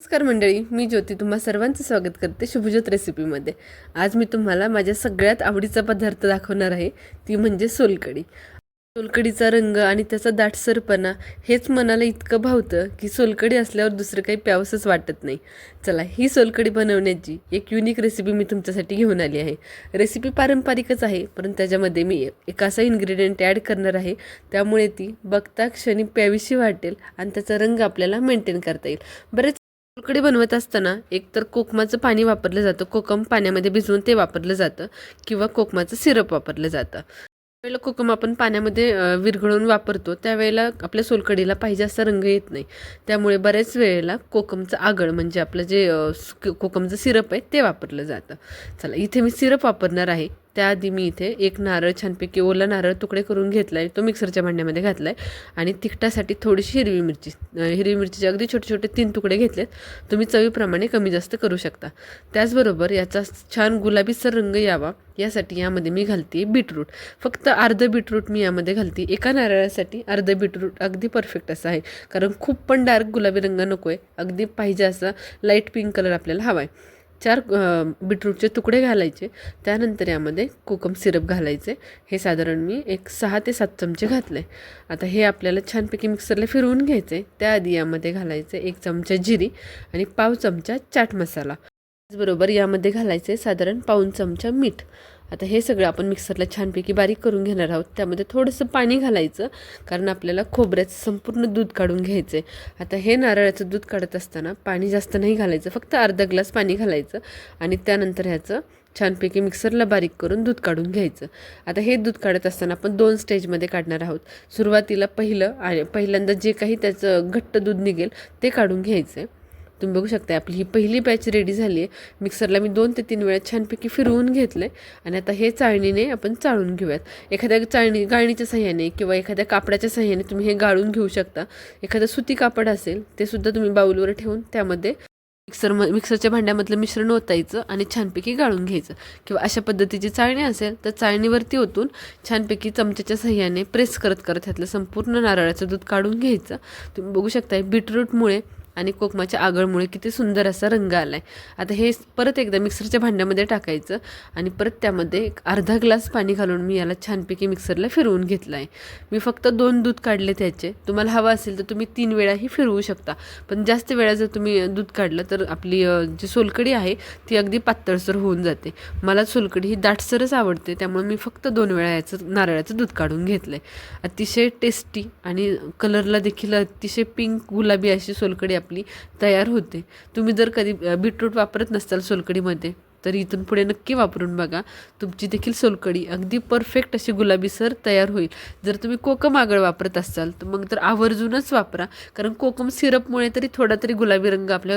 नमस्कार मंडळी मी ज्योती तुम्हा सर्वांचं स्वागत करते शुभज्योत रेसिपीमध्ये आज मी तुम्हाला माझ्या सगळ्यात आवडीचा पदार्थ दाखवणार आहे ती म्हणजे सोलकढी. सोलकढीचा रंग आणि त्याचा दाटसरपणा हेच मनाला इतकं भावतं की सोलकढी असल्यावर दुसरं काही प्यावसंच वाटत नाही. चला ही सोलकढी बनवण्याची एक युनिक रेसिपी मी तुमच्यासाठी घेऊन आली आहे. रेसिपी पारंपरिकच आहे परंतु त्याच्यामध्ये मी एक असा इन्ग्रेडियंट ॲड करणार आहे त्यामुळे ती बघता क्षणी प्यावीशी वाटेल आणि त्याचा रंग आपल्याला मेंटेन करता येईल. बरेच सोलकढी बनवत असताना एकतर कोकमाचं पाणी वापरलं जातं कोकम पाण्यामध्ये भिजवून ते वापरलं जातं किंवा कोकमाचं सिरप वापरलं जातं. त्यावेळेला कोकम आपण पाण्यामध्ये विरघळून वापरतो त्यावेळेला आपल्या सोलकढीला पाहिजे असा रंग येत नाही. त्यामुळे बऱ्याच वेळेला कोकमचं आगळ म्हणजे आपलं जे कोकमचं सिरप आहे ते वापरलं जातं. चला इथे मी सिरप वापरणार आहे. त्याआधी मी इथे एक नारळ छानपैकी ओला नारळ तुकडे करून घेतला आहे तो मिक्सरच्या भांड्यामध्ये घातला आहे आणि तिखटासाठी थोडीशी हिरवी मिरची हिरवी मिरचीचे अगदी छोटे छोटे तीन तुकडे घेतलेत. तुम्ही चवीप्रमाणे कमी जास्त करू शकता. त्याचबरोबर याचा छान गुलाबीसर रंग यावा. यासाठी यामध्ये मी घालते बीटरूट. फक्त अर्धं बीटरूट मी यामध्ये घालते एका नारळासाठी अर्धं बीटरूट अगदी परफेक्ट असं आहे. कारण खूप पण डार्क गुलाबी रंग नको आहे अगदी पाहिजे असा लाइट पिंक कलर आपल्याला हवा आहे चार बीटरूटचे तुकडे घालायचे. त्यानंतर यामध्ये कोकम सिरप घालायचे. हे साधारण मी एक सहा ते सात चमचे घातले. आता हे आपल्याला छानपैकी मिक्सरला फिरवून घ्यायचे. त्याआधी यामध्ये घालायचे एक चमचा जिरी आणि पाव चमचा चाट मसाला. त्याचबरोबर यामध्ये घालायचे साधारण पाऊन चमचा मीठ. आता हे सगळं आपण मिक्सरला छानपैकी बारीक करून घेणार आहोत. त्यामध्ये थोडंसं पाणी घालायचं कारण आपल्याला खोबऱ्याचं संपूर्ण दूध काढून घ्यायचं आहे आता हे नारळाचं दूध काढत असताना पाणी जास्त नाही घालायचं फक्त अर्धा ग्लास पाणी घालायचं आणि त्यानंतर ह्याचं छानपैकी मिक्सरला बारीक करून दूध काढून घ्यायचं. आता हे दूध काढत असताना आपण दोन स्टेजमध्ये काढणार आहोत. सुरुवातीला पहिलं आणि पहिल्यांदा जे काही त्याचं घट्ट दूध निघेल ते काढून घ्यायचं आहे तुम्ही बघू शकता आपली ही पहिली बॅच रेडी झाली आहे. मिक्सरला मी दोन ते तीन वेळा छानपैकी फिरवून घेतलं आहे आणि आता हे चाळणीने आपण चाळून घेऊयात. एखाद्या चाळणी गाळणीच्या सहाय्याने किंवा एखाद्या कापडाच्या सहाय्याने तुम्ही हे गाळून घेऊ शकता. एखादं सुती कापड असेल ते सुद्धा तुम्ही बाऊलवर ठेवून त्यामध्ये मिक्सर म मिक्सरच्या भांड्यामधलं मिश्रण ओतायचं आणि छानपैकी गाळून घ्यायचं. किंवा अशा पद्धतीची चाळणी असेल तर चाळणीवरती ओतून छानपैकी चमच्याच्या सहाय्याने प्रेस करत करत ह्यातलं संपूर्ण नारळाचं दूध काढून घ्यायचं. तुम्ही बघू शकता बीटरूटमुळे आणि कोकमाच्या आगळमुळे किती सुंदर असा रंग आला आहे आता हे परत एकदा मिक्सरच्या भांड्यामध्ये टाकायचं आणि परत त्यामध्ये एक अर्धा ग्लास पाणी घालून मी याला छानपैकी मिक्सरला फिरवून घेतलं आहे मी फक्त दोन दूध काढले त्याचे. तुम्हाला हवं असेल तर तुम्ही तीन वेळाही फिरवू शकता. पण जास्त वेळा जर तुम्ही दूध काढलं तर आपली जी सोलकडी आहे ती अगदी पातळसर होऊन जाते. मला सोलकडी ही दाटसरच आवडते. त्यामुळे मी फक्त दोन वेळा याचं नारळाचं दूध काढून घेतलं आहे अतिशय टेस्टी आणि कलरला देखील अतिशय पिंक गुलाबी अशी सोलकडी आपली तयार होते. तुम्ही जर कधी बीटरूट वापरत नसताल सोलकडीमध्ये तर इथून पुढे नक्की वापरून बघा. तुमची देखील सोलकडी अगदी परफेक्ट अशी गुलाबीसर तयार होईल. जर तुम्ही कोकम आगळ वापरत असाल तर मग तर आवर्जूनच वापरा. कारण कोकम सिरपमुळे तरी थोडा तरी गुलाबी रंग आपल्या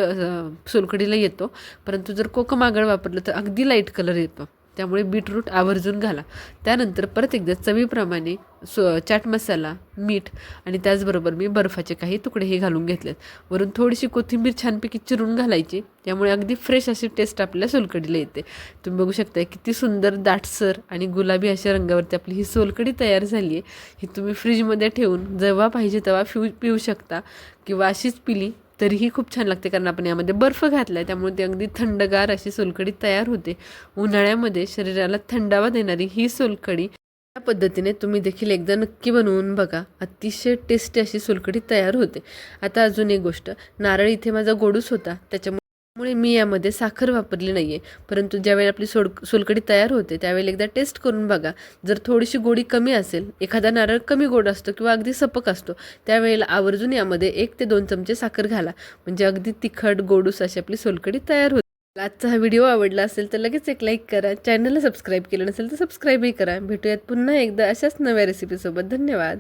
सोलकडीला येतो. परंतु जर कोकम आगळ वापरलं तर अगदी लाइट कलर येतो. त्यामुळे बीटरूट आवर्जून घाला. त्यानंतर परत एकदा चवीप्रमाणे सो चाट मसाला मीठ आणि त्याचबरोबर मी बर्फाचे काही तुकडेही घालून घेतलेत. वरून थोडीशी कोथिंबीर छानपैकी चिरून घालायची त्यामुळे अगदी फ्रेश अशी टेस्ट आपल्या सोलकडीला येते. तुम्ही बघू शकता किती सुंदर दाटसर आणि गुलाबी अशा रंगावरती आपली ही सोलकडी तयार झाली आहे. ही तुम्ही फ्रीजमध्ये ठेवून जेव्हा पाहिजे तेव्हा पिऊ पिऊ शकता किंवा अशीच पिली तरीही खूप छान लागते कारण आपण यामध्ये बर्फ घातला आहे त्यामुळे ती अगदी थंडगार अशी सोलकडी तयार होते. उन्हाळ्यामध्ये शरीराला थंडावा देणारी ही सोलकडी या पद्धतीने तुम्ही देखील एकदा नक्की बनवून बघा. अतिशय टेस्टी अशी सोलकडी तयार होते. आता अजून एक गोष्ट. नारळ इथे माझा गोडूस होता त्याच्यामुळे मी यामध्ये साखर वापरली नाही आहे परंतु ज्यावेळी आपली सोड सोलकडी तयार होते त्यावेळेला एकदा टेस्ट करून बघा. जर थोडीशी गोडी कमी असेल एखादा नारळ कमी गोड असतो किंवा अगदी सपक असतो त्यावेळेला आवर्जून यामध्ये एक ते दोन चमचे साखर घाला. म्हणजे अगदी तिखट गोडूस अशी आपली सोलकडी तयार होते. आजचा हा व्हिडिओ आवडला असेल तर लगेच एक लाईक करा. चॅनलला सबस्क्राईब केलं नसेल तर सबस्क्राईबही करा. भेटूयात पुन्हा एकदा अशाच नव्या रेसिपीसोबत धन्यवाद.